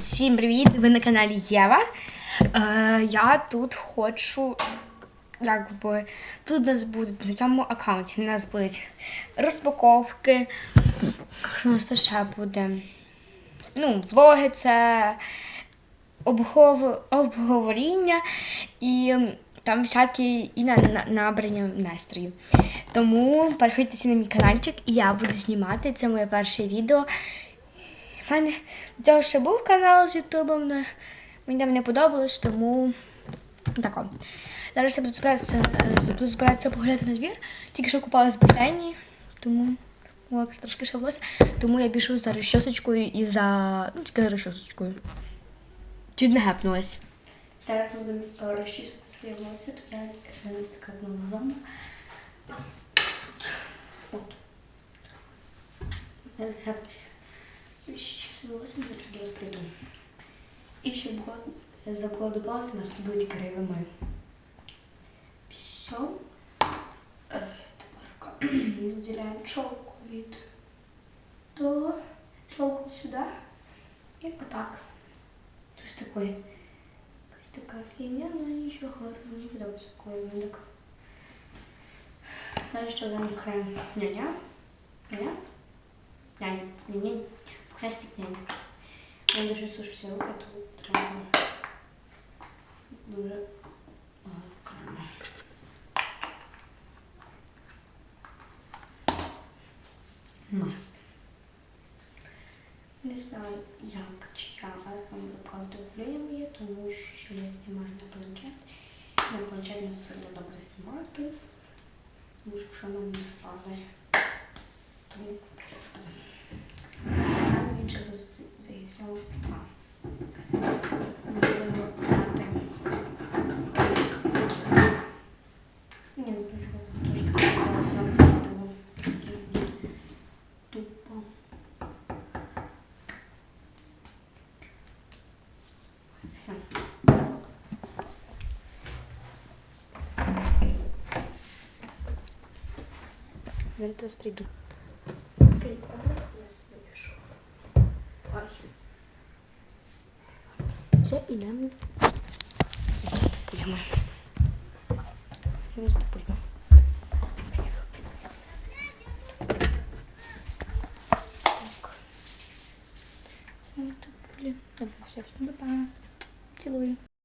Всім привіт! Ви на каналі Єва. Е, я тут хочу. Якби тут у нас будуть на цьому аккаунті. У нас будуть розпаковки. Що у нас тут ще буде? Ну, влоги це обгов... обговоріння і там всякі і на, набрання настрою. Тому переходьте на мій каналчик, і я буду знімати. Це моє перше відео. У мене до був канал з Ютубом, але мені там не подобалось, тому тако. Зараз я буду збиратися, е, буду збиратися поглядати на двір. Тільки що купалась в басейні, тому о, трошки ще волосся. Тому я біжу за розчосочкою і за. Ну, тільки за розчосочкою. Чуть не гепнулась. Зараз ми будемо розчісувати своє волосся, то я ось така зона. Ось тут. От. Я згепнуся. Ще волосся зараз зараз прийду. І було, забула у нас будуть кривими. Все. Е, Тепер виділяємо чолку від того, чолку сюди. І отак. Ось такої. Ось така фігня, але нічого гарного. Мені подобається, коли він так. Далі ще дам крем няня. Няня? Няня. Хрестик няня. Я дуже сушуся руки, то треба дуже багато крему. Не знаю, як чи я вам моє, тому що я знімаю на планшет. На планшет не сильно добре знімати, тому що що нам не впаде. Тому сказати. Рано він ще заїсняв стекла. Можливо, взяти. Ні, ну трошки трошки тупо. Все. Зараз до вас прийду. Окей, образ не смішу. Вже йдемо. Розтопуємо. Розтопуємо. Так. Розтопуємо. Добре, все, всім па-па. Çılgın.